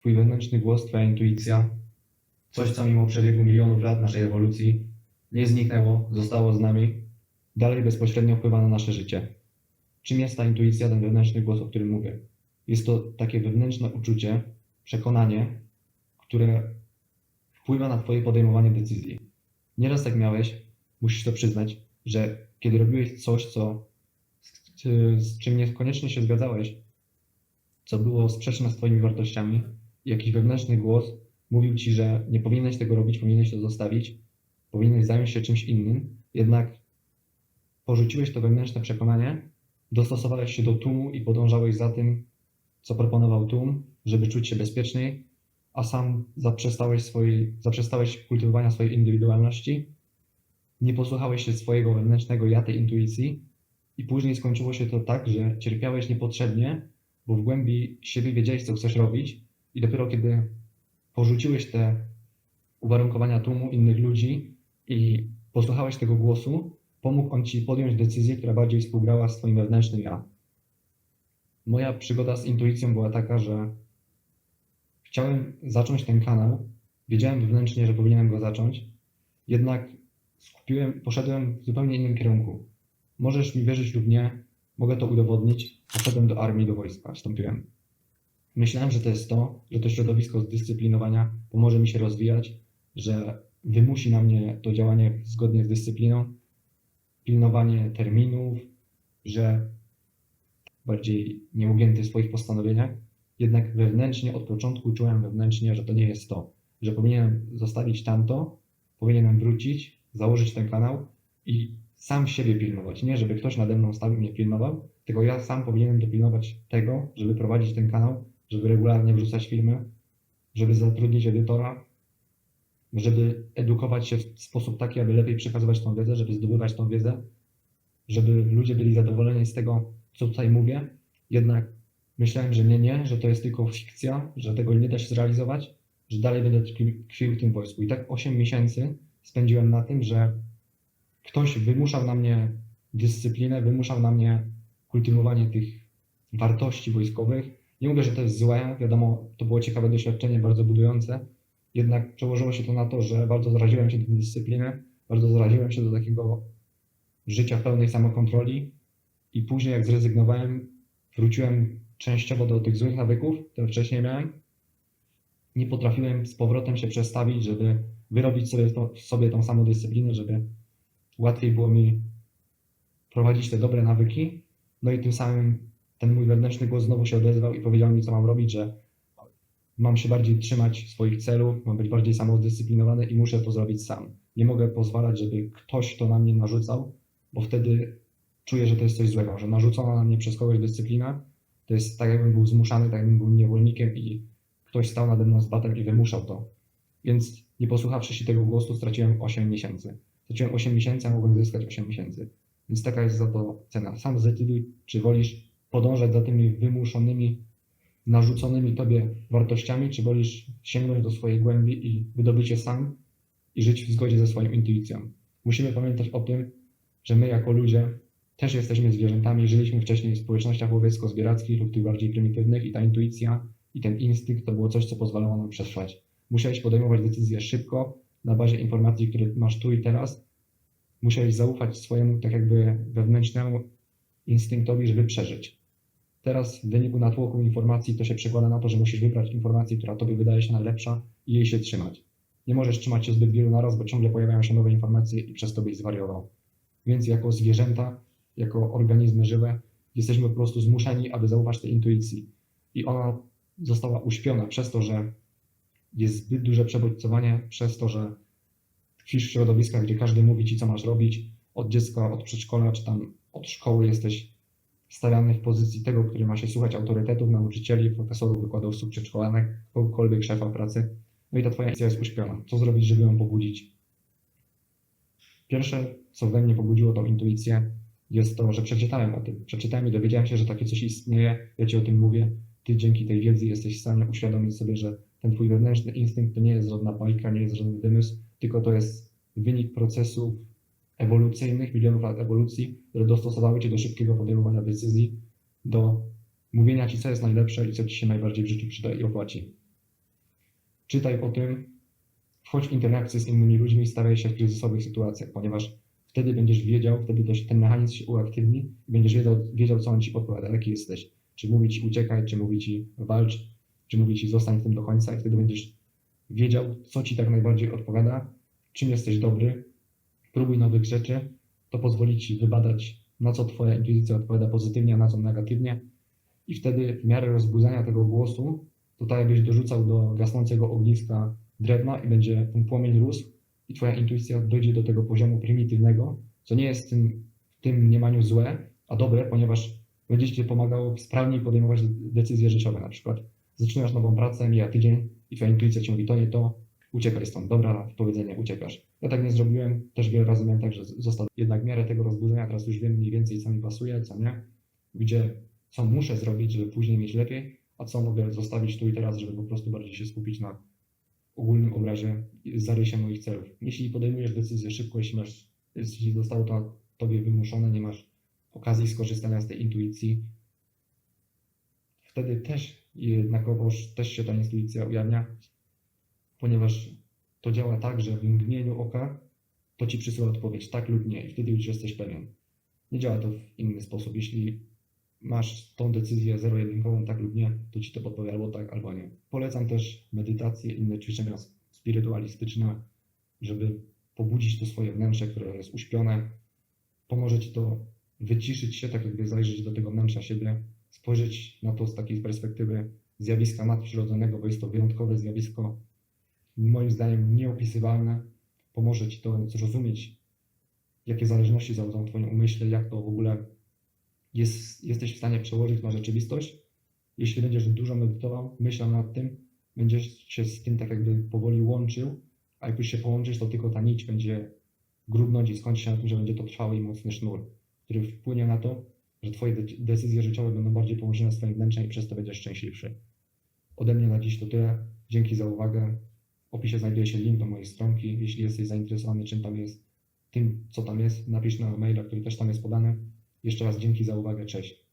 Twój wewnętrzny głos, Twoja intuicja, coś, co mimo przebiegu milionów lat naszej ewolucji nie zniknęło, zostało z nami, dalej bezpośrednio wpływa na nasze życie. Czym jest ta intuicja, ten wewnętrzny głos, o którym mówię? Jest to takie wewnętrzne uczucie, przekonanie, które wpływa na Twoje podejmowanie decyzji. Nieraz tak miałeś, musisz to przyznać, że kiedy robiłeś coś, co, z, z czym niekoniecznie się zgadzałeś, co było sprzeczne z Twoimi wartościami, jakiś wewnętrzny głos mówił Ci, że nie powinieneś tego robić, powinieneś to zostawić, powinieneś zająć się czymś innym, jednak porzuciłeś to wewnętrzne przekonanie, dostosowałeś się do tłumu i podążałeś za tym, co proponował tłum, żeby czuć się bezpieczniej, a sam zaprzestałeś, swojej, zaprzestałeś kultywowania swojej indywidualności, nie posłuchałeś się swojego wewnętrznego ja, tej intuicji i później skończyło się to tak, że cierpiałeś niepotrzebnie, bo w głębi siebie wiedziałeś, co chcesz robić i dopiero kiedy porzuciłeś te uwarunkowania tłumu innych ludzi i posłuchałeś tego głosu, pomógł on Ci podjąć decyzję, która bardziej współgrała z Twoim wewnętrznym ja. Moja przygoda z intuicją była taka, że chciałem zacząć ten kanał, wiedziałem wewnętrznie, że powinienem go zacząć, jednak skupiłem, poszedłem w zupełnie innym kierunku. Możesz mi wierzyć lub nie, mogę to udowodnić. Poszedłem do armii, do wojska, wstąpiłem. Myślałem, że to jest to, że to środowisko zdyscyplinowania pomoże mi się rozwijać, że wymusi na mnie to działanie zgodnie z dyscypliną, pilnowanie terminów, że bardziej nieugięty w swoich postanowieniach. Jednak wewnętrznie, od początku czułem wewnętrznie, że to nie jest to, że powinienem zostawić tamto, powinienem wrócić, założyć ten kanał i sam siebie pilnować. Nie, żeby ktoś nade mną stał i mnie pilnował, tylko ja sam powinienem dopilnować tego, żeby prowadzić ten kanał, żeby regularnie wrzucać filmy, żeby zatrudnić edytora, żeby edukować się w sposób taki, aby lepiej przekazywać tą wiedzę, żeby zdobywać tą wiedzę, żeby ludzie byli zadowoleni z tego, co tutaj mówię. Jednak myślałem, że nie, nie, że to jest tylko fikcja, że tego nie da się zrealizować, że dalej będę tkwi- tkwił w tym wojsku. I tak 8 miesięcy spędziłem na tym, że ktoś wymuszał na mnie dyscyplinę, wymuszał na mnie kultywowanie tych wartości wojskowych. Nie mówię, że to jest złe, wiadomo, to było ciekawe doświadczenie, bardzo budujące, jednak przełożyło się to na to, że bardzo zaraziłem się do dyscypliny, bardzo zaraziłem się do takiego życia pełnej samokontroli i później jak zrezygnowałem, wróciłem częściowo do tych złych nawyków, które wcześniej miałem. Nie potrafiłem z powrotem się przestawić, żeby wyrobić sobie, to, sobie tą samą dyscyplinę, żeby łatwiej było mi prowadzić te dobre nawyki. No i tym samym ten mój wewnętrzny głos znowu się odezwał i powiedział mi, co mam robić, że mam się bardziej trzymać swoich celów, mam być bardziej samozdyscyplinowany i muszę to zrobić sam. Nie mogę pozwalać, żeby ktoś to na mnie narzucał, bo wtedy czuję, że to jest coś złego, że narzucona na mnie przez kogoś dyscyplina, to jest tak, jakbym był zmuszany, tak jakbym był niewolnikiem i ktoś stał nade mną z batem i wymuszał to. Więc nie posłuchawszy się tego głosu, straciłem 8 miesięcy. Straciłem 8 miesięcy, a mogłem zyskać 8 miesięcy. Więc taka jest za to cena. Sam zdecyduj, czy wolisz podążać za tymi wymuszonymi, narzuconymi tobie wartościami, czy wolisz sięgnąć do swojej głębi i wydobyć je sam i żyć w zgodzie ze swoją intuicją. Musimy pamiętać o tym, że my jako ludzie też jesteśmy zwierzętami, żyliśmy wcześniej w społecznościach łowiecko-zbierackich lub tych bardziej prymitywnych i ta intuicja i ten instynkt to było coś, co pozwalało nam przetrwać. Musiałeś podejmować decyzje szybko, na bazie informacji, które masz tu i teraz. Musiałeś zaufać swojemu tak jakby wewnętrznemu instynktowi, żeby przeżyć. Teraz w wyniku natłoku informacji to się przekłada na to, że musisz wybrać informację, która tobie wydaje się najlepsza i jej się trzymać. Nie możesz trzymać się zbyt wielu naraz, bo ciągle pojawiają się nowe informacje i przez to byś zwariował. Więc jako zwierzęta, jako organizmy żywe, jesteśmy po prostu zmuszeni, aby zaufać tej intuicji. I ona została uśpiona przez to, że jest zbyt duże przebodźcowanie, przez to, że tkwisz w środowiskach, gdzie każdy mówi ci, co masz robić. Od dziecka, od przedszkola, czy tam od szkoły jesteś stawiany w pozycji tego, który ma się słuchać autorytetów, nauczycieli, profesorów, wykładowców, przedszkolanek, kogokolwiek szefa pracy. No i ta twoja akcja jest uśpiona. Co zrobić, żeby ją pobudzić? Pierwsze, co we mnie pobudziło tą intuicję, jest to, że przeczytałem o tym. Przeczytałem i dowiedziałem się, że takie coś istnieje. Ja ci o tym mówię. Ty dzięki tej wiedzy jesteś w stanie uświadomić sobie, że ten twój wewnętrzny instynkt to nie jest żadna bajka, nie jest żaden wymysł, tylko to jest wynik procesów ewolucyjnych, milionów lat ewolucji, które dostosowały cię do szybkiego podejmowania decyzji, do mówienia ci, co jest najlepsze i co ci się najbardziej w życiu przyda i opłaci. czytaj o tym, wchodź w interakcję z innymi ludźmi, staraj się w kryzysowych sytuacjach, ponieważ wtedy będziesz wiedział, wtedy też ten mechanizm się uaktywni i będziesz wiedział, wiedział co on ci podpowiada, jaki jesteś. Czy mówi ci uciekaj, czy mówi ci walcz, czy mówi ci zostań w tym do końca i wtedy będziesz wiedział, co ci tak najbardziej odpowiada, czym jesteś dobry, próbuj nowych rzeczy, to pozwoli ci wybadać, na co twoja intuicja odpowiada pozytywnie, a na co negatywnie i wtedy w miarę rozbudzania tego głosu, to tak jakbyś dorzucał do gasnącego ogniska drewna i będzie ten płomień rósł i twoja intuicja dojdzie do tego poziomu prymitywnego, co nie jest tym, w tym mniemaniu złe, a dobre, ponieważ będzie ci pomagało sprawniej podejmować decyzje życiowe. Na przykład zaczynasz nową pracę, mija tydzień i twoja intuicja ci mówi to nie to, uciekaj stąd, dobra, powiedzenie, uciekasz. Ja tak nie zrobiłem, też wiele razy miałem tak, że został jednak miarę tego rozbudzenia, teraz już wiem mniej więcej co mi pasuje, co nie, gdzie, co muszę zrobić, żeby później mieć lepiej, a co mogę zostawić tu i teraz, żeby po prostu bardziej się skupić na ogólnym obrazie zarysie moich celów. Jeśli podejmujesz decyzję szybko, jeśli masz, jeśli zostało to tobie wymuszone, nie masz okazji skorzystania z tej intuicji, wtedy też jednakowoż też się ta intuicja ujawnia, ponieważ to działa tak, że w mgnieniu oka to ci przysyła odpowiedź tak lub nie i wtedy już jesteś pewien. Nie działa to w inny sposób. Jeśli masz tą decyzję zero-jedynkową tak lub nie, to ci to podpowie albo tak, albo nie. Polecam też medytację, inne ćwiczenia spirytualistyczne, żeby pobudzić to swoje wnętrze, które jest uśpione. Pomoże ci to wyciszyć się, tak jakby zajrzeć do tego wnętrza siebie, spojrzeć na to z takiej perspektywy zjawiska nadprzyrodzonego, bo jest to wyjątkowe zjawisko, moim zdaniem nieopisywalne. Pomoże ci to zrozumieć, jakie zależności zawodzą w twoim umyśle, jak to w ogóle jest, jesteś w stanie przełożyć na rzeczywistość. Jeśli będziesz dużo medytował, myślał nad tym, będziesz się z tym tak jakby powoli łączył, a jak już się połączysz, to tylko ta nić będzie grubnąć i skończy się na tym, że będzie to trwały i mocny sznur, który wpłynie na to, że twoje de- decyzje życiowe będą bardziej połączone z twoim wnętrzem i przez to będziesz szczęśliwszy. Ode mnie na dziś to tyle. Dzięki za uwagę. W opisie znajduje się link do mojej stronki. Jeśli jesteś zainteresowany czym tam jest, tym co tam jest, napisz na maila, który też tam jest podany. Jeszcze raz dzięki za uwagę. Cześć.